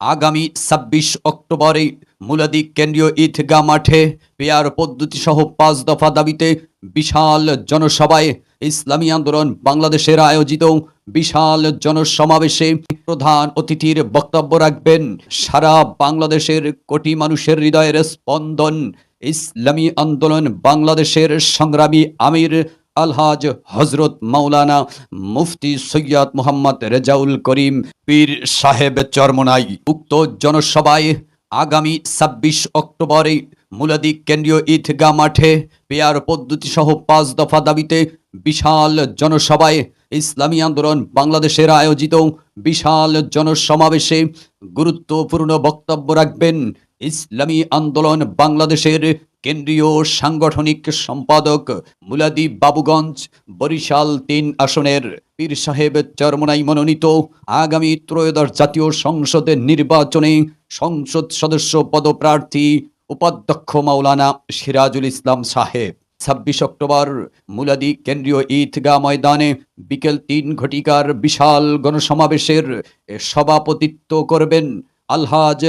আগামী ছাব্বিশ অক্টোবরে মুলাদি কেন্দ্রীয় ঈদগাহ মাঠে পেয়ার পদ্ধতি সহ পাঁচ দফা দাবিতে বিশাল জনসভায় ইসলামী আন্দোলন বাংলাদেশের আয়োজিত বিশাল জনসমাবেশে প্রধান অতিথির বক্তব্য রাখবেন। সারা বাংলাদেশের কোটি মানুষের হৃদয়ের স্পন্দন, ইসলামী আন্দোলন বাংলাদেশের সংগ্রামী আমির আলহাজ হজরত মাওলানা মুফতি সৈয়দ মোহাম্মদ রেজাউল করিম পীর সাহেব চরমনাই। উক্ত জনসভায় আগামী ছাব্বিশ অক্টোবরে মুলাদি কেন্দ্রীয় ঈদগাহ মাঠে পেয়ার পদ্ধতি সহ পাঁচ দফা দাবিতে বিশাল জনসভায় ইসলামী আন্দোলন বাংলাদেশের আয়োজিত বিশাল জনসমাবেশে গুরুত্বপূর্ণ বক্তব্য রাখবেন। ইসলামী আন্দোলন বাংলাদেশের কেন্দ্রীয় সাংগঠনিক সম্পাদক মুলাদি বাবুগঞ্জ, বরিশাল তিন আসনের পীর সাহেব চরমনাই মনোনীত আগামী ত্রয়োদশ জাতীয় সংসদের নির্বাচনে সংসদ সদস্য পদপ্রার্থী উপাধ্যক্ষ মাওলানা সিরাজুল ইসলাম সাহেব। ছাব্বিশ অক্টোবর মুলাদি কেন্দ্রীয় ঈদগাহ ময়দানে বিকেল তিন ঘটিকার বিশাল গণসমাবেশের সভাপতিত্ব করবেন আলহাজ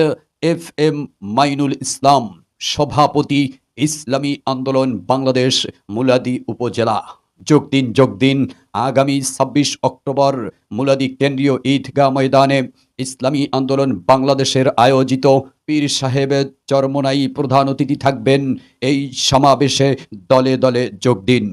এফ এম মাইনুল ইসলাম। সভাপতি ইসলামী আন্দোলন বাংলাদেশ মুলাদি উপজেলা। যোগ দিন যোগ দিন, আগামী ছাব্বিশ অক্টোবর মুলাদি কেন্দ্রীয় ঈদগাহ ময়দানে ইসলামী আন্দোলন বাংলাদেশের আয়োজিত পীর সাহেবের চরমনাই প্রধান অতিথি থাকবেন। এই সমাবেশে দলে দলে যোগ দিন।